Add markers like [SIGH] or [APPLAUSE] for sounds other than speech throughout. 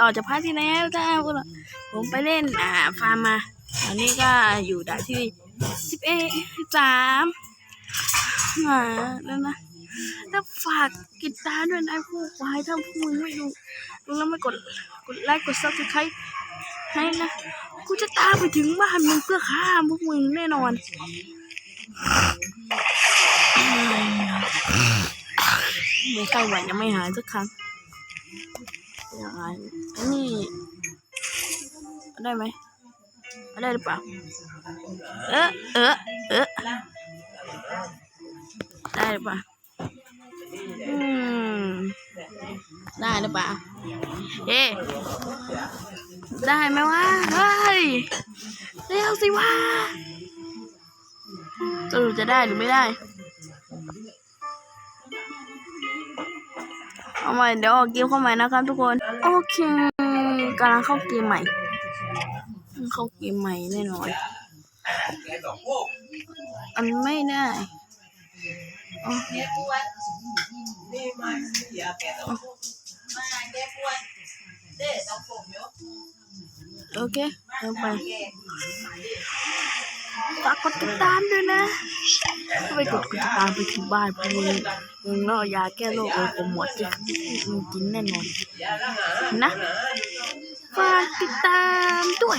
ต่อจากพาร์ทที่แล้วจ้าผมไปเล่นอ่าฟาร์มมาตอนนี้ก็อยู่ด่านที่สิบเอ็ดสามอ่าแล้วนะถ้าฝากกิดตามด้วยนะพวกวายถ้าพวกมึงไม่ดูดูแล้วไม่กดกดไลค์กดซับสไครต์ให้นะกูจะตามไปถึงบ้านมึงเพื่อฆ่าพวกมึงแน่นอนไม่ไข้หวัดยังไม่หายสักครั้ง อย่างไรอันนี้ได้ไหมได้หรือเปล่า เออเออเออได้หรือเปล่าอืมได้หรือเปล่าเอ๊ะได้ไหมวะเฮ้ยเร็วสิวะสรุปจะได้หรือไม่ได้ เอาใหม่เดี๋ยวออกเกมเข้าใหม่นะครับทุกคน โอเคกำลังเข้าเกมใหม่ เข้าเกมใหม่แน่นอนอันไม่ได้อ๋อโอเคเอาไปฝากกดติดตามด้วยนะ ถ้าไปกดติดตามไปถึงบ้านพวกมึงมึงเนาะยาแก้โรคโอโปรโมทจะมึงกินแน่นอนนะฝากติดตามด้วย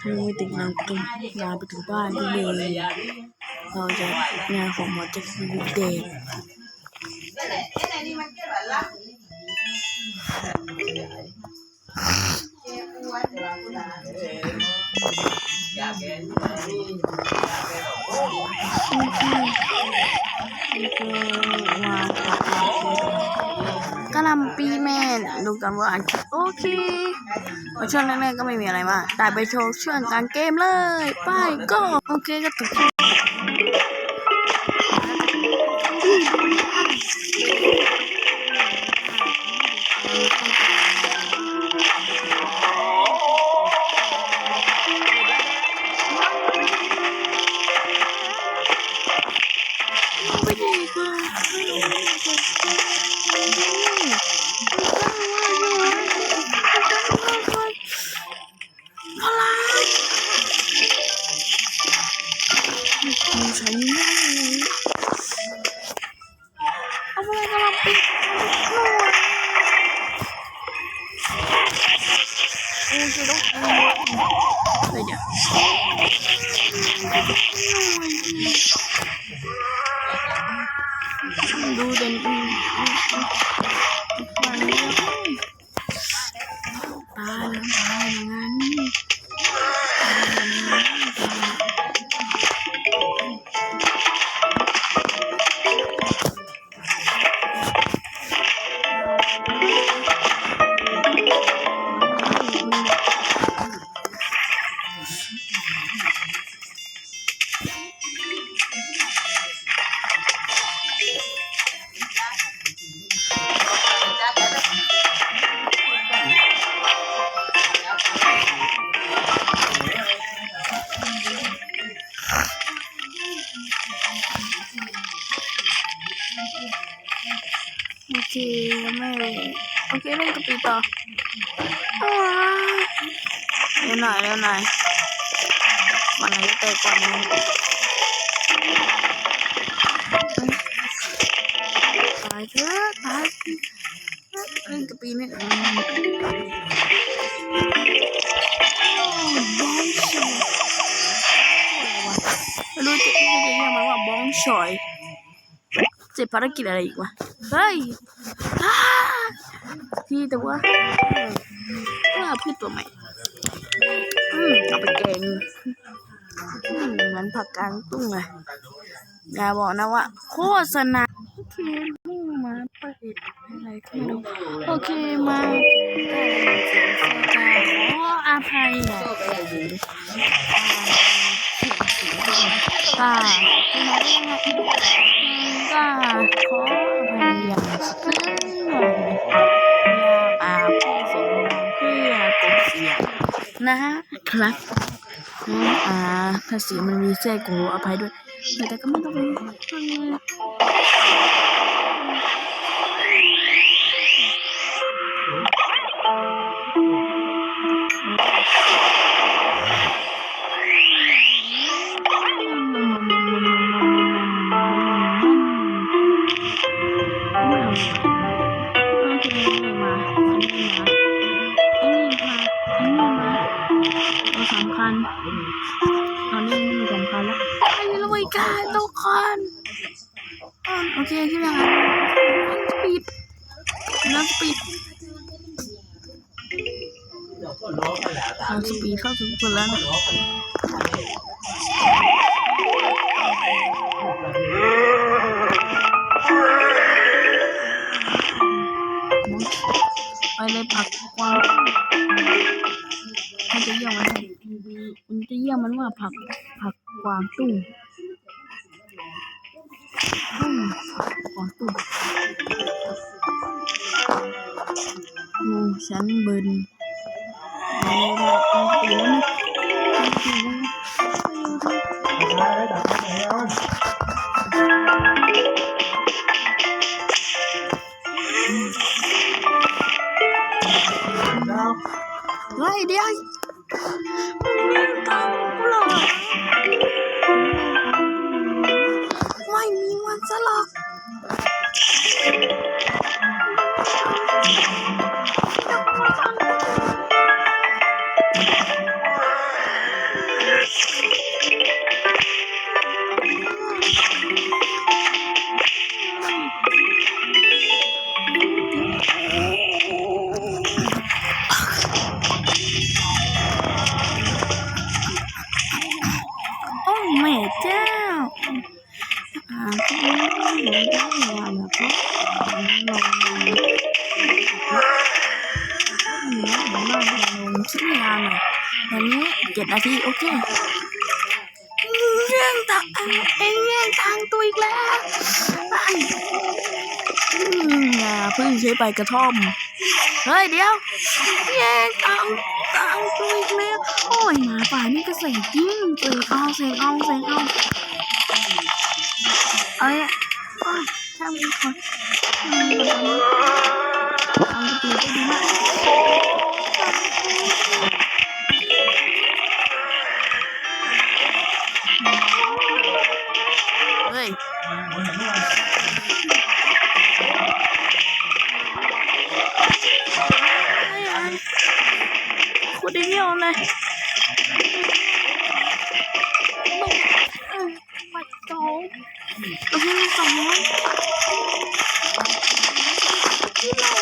ถ้าไม่ติดตามกันยาไปถึงบ้านพวกมึงเราจะงานของหมอจะคือเด็ก กระลำปีแม่นดูกันว่าอันโอเคช่วงแรกๆก็ไม่มีอะไรมากแต่ไปโชว์ช่วงกลางเกมเลย ไปก็โอเคก็ถูก Yeah. [LAUGHS] โอเคไม่โอเคเล่นกับปีต่ออ้าวเร็วหน่อยเร็วหน่อยวั ที่แต่ว่าว่าพืชตัวใหม่อืมเอาไปแกงอืมเหมือนผักกางตุ้งเลยอย่าบอกนะว่า โฆษณาโอเคนี่มาเปิดอะไรขึ้นดูโอเคมาขออภัยนะค่ะคุณมาได้ยังไงก็ขออภัยอย่าง นะครับอ่าภาษีมันมีแทรกขออภัยด้วย แต่ก็ไม่ต้องไปฟังเลย นั่นสปีดเอาสปีดเข้าถึงคนแล้วนะไปเลยผักกวางมันจะเยี่ยมมันมันจะเยี่ยมมันว่าผักผักกวางตุ้งตุ้งผักกวางตุ้ง นี้เจ็ดนาทีโอเคเรื่องต่างเองแย่งทางตัวอีกแล้วไอ้อืมอย่าเพิ่งใช้ใบกระท่อม เฮ้ยเดี๋ยวแย่งทางทางตัวอีกแล้วโอ้ยหมาป่านี่ก็เสียงจริงเสียงเอาเสียงเอาเสียงเอาเอาเนี่ยโอ้ยถ้ามีคน ขุดไอ้เงี้ยเลยมาโจ๊กเราให้มันสองร้อยที่เรา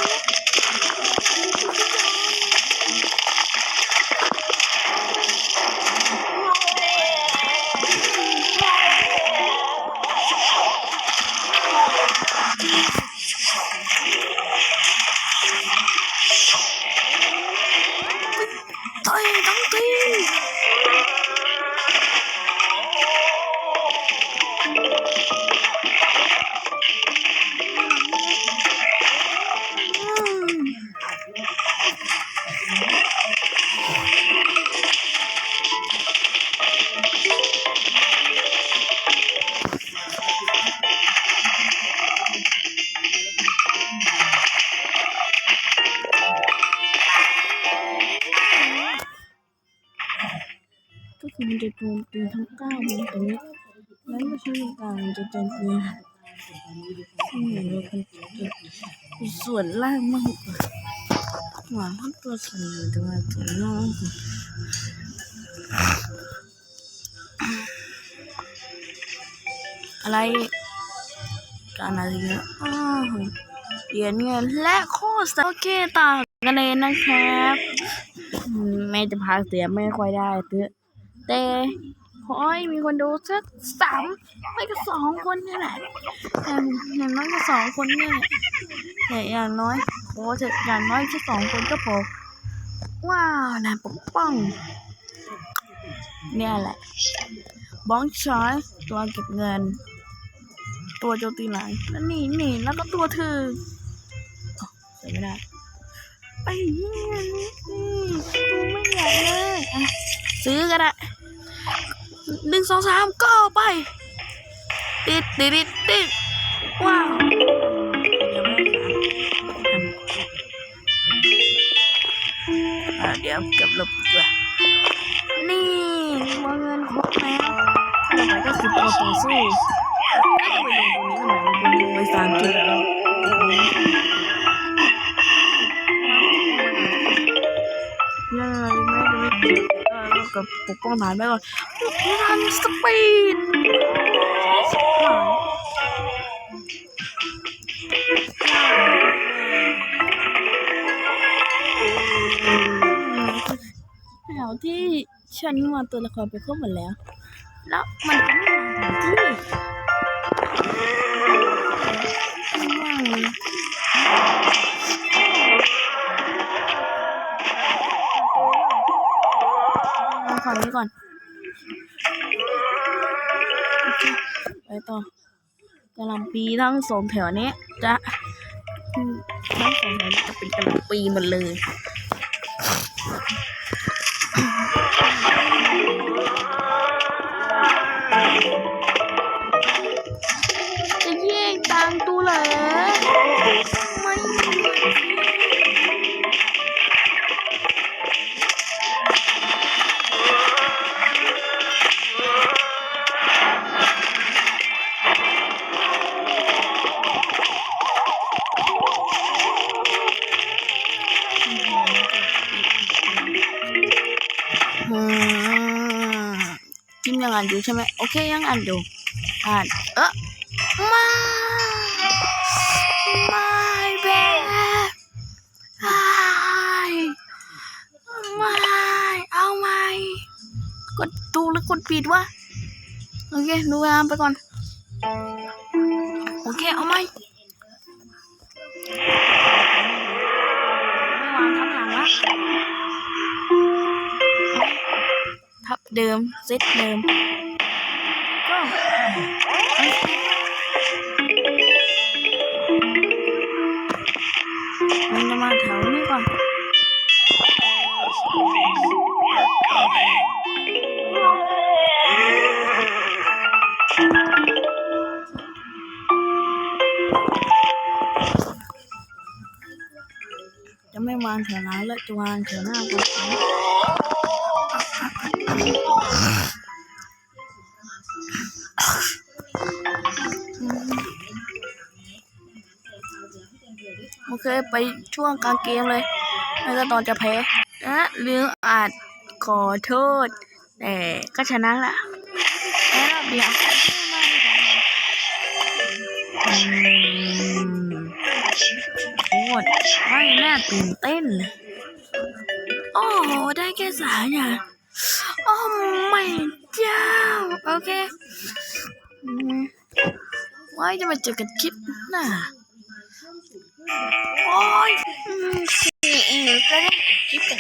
จะโจมตีทั้งเก้ามันตรงนี้แล้วไม่ใช่ต่างจะโจมตีที่เหมือนเราเป็นส่วนล่างมากกว่าหวานทั้งตัวส่วนอยู่แต่ว่าส่วน้องอะไรการอะไรเนี่ยอ้าวเหรียญเงินและโคตรโอเคต่างกันเลยนะครับอืมแม่จะพาเสียไม่ค่อยได้เตอ แต่ขอให้มีคนดูสักสามไม่ก็สองคนนี่แหละอย่างอย่างน้อยก็สองคนนี่แหละแต่อย่างน้อยขอจะอย่างน้อยแค่สองคนก็พอว้าวนะปกป้อง เนี่ยแหละบ้องชอยตัวเก็บเงิน ตัวโจตีหลังแล้วนี่นี่แล้วก็ตัวเธออ๋อใส่ไม่ได้ไอ้เหี้ยนี่ไม่ใหญ่เลยอะซื้อก็ได้ หนึ่งสองสามก็ไปติดติดติดติดว้าวเดี๋ยวเก็บลบดีกว่านี่วางเงินครบแล้วต่อไปก็คือตัวต่อสู้น่าจะไปลงตรงนี้ทำไมมันเป็นไปสามจุดยังไงไม่ได้ไม่ติดก็กับปกป้องฐานไว้ก่อน ทันสปีดชิบหายแถวที่ฉันวางตัวละครไปครบหมดแล้ว แล้วมันก็ไม่มาถึงที่ไม่ว่างเลยเอาฝั่งนี้ก่อน ต่อกะหลำปีทั้งสองแถวนี้จะทั้งสองแถวนี้จะเป็นกะหลำปีหมดเลย ใช่ไหมโอเคยังอ่านอยู่อ่านเออไม่ไม่เบไม่ไม่เอาไม่กดตูหรือกดปิดวะโอเคดูเวลาไปก่อน โอเค เอาไมไม่วางทับหลังละทับเดิมเซตเดิม มันจะมาแถวนี้ก่อนจะไม่วางแถวหลังแล้วจะวางแถวหน้าก่อน โอเคไปช่วงกลางเกมเลยแล้วก็ตอนจะแพ้นะหรืออาจขอโทษ แต่ก็ชนะละแพ้รอบเดียวอืมโคตรไม่น่าตื่นเต้นเลยโอ้โห ได้แค่สามอย่างโอ้ไม่เจ้า โอเคไว้จะมาเจอกันคลิปหน้า โอ้ยอืมอืมจะได้คลิปกัน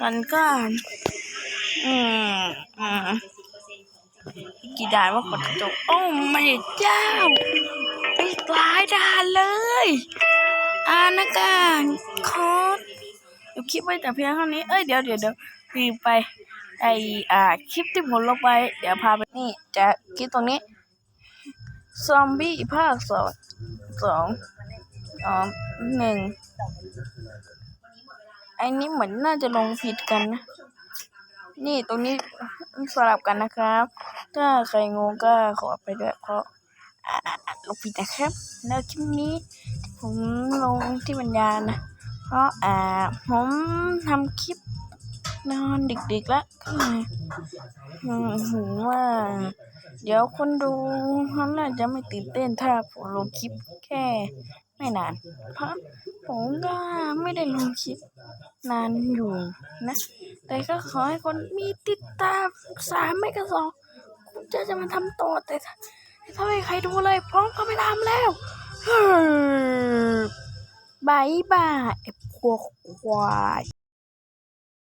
กันก่อนอืมอืมกี่ด่านว่ากดจบโอ้ไม่เจ้าไปหลายด่านเลยอ่านะการโคดเดี๋ยวคลิปไว้แต่เพียงเท่านี้เอ้ยเดี๋ยวเดี๋ยวเดี๋ยวรีบไปไออ่าคลิปที่ผมลงไป เดี๋ยวพาไปนี่จะคลิปตรงนี้ ซอมบี้ภาคสองสอง อ๋อหนึ่งไอ้นี้เหมือนน่าจะลงผิดกันนะ นี่ตรงนี้สลับกันนะครับ ถ้าใครงงก็ขอไปด้วยเพราะอ่าลงผิดนะครับแล้วคลิปนี้ที่ผมลงที่บรรยายนะ เพราะอ่าผมทำคลิปนอนดึกๆแล้วอืมว่า เดี๋ยวคนดูเขาน่าจะไม่ตื่นเต้นถ้าผมลงคลิปแค่ ไม่นาน เพราะผมก็ไม่ได้ลงคลิปนานอยู่นะ แต่ก็ขอให้คนมีติดตามสามไม่ก็สองคุณจะจะมาทำต่อแต่ถ้าไม่ใครดูเลยพร้อมก็ไม่ทำแล้วเฮ้อบายบายไอ้พวกควาย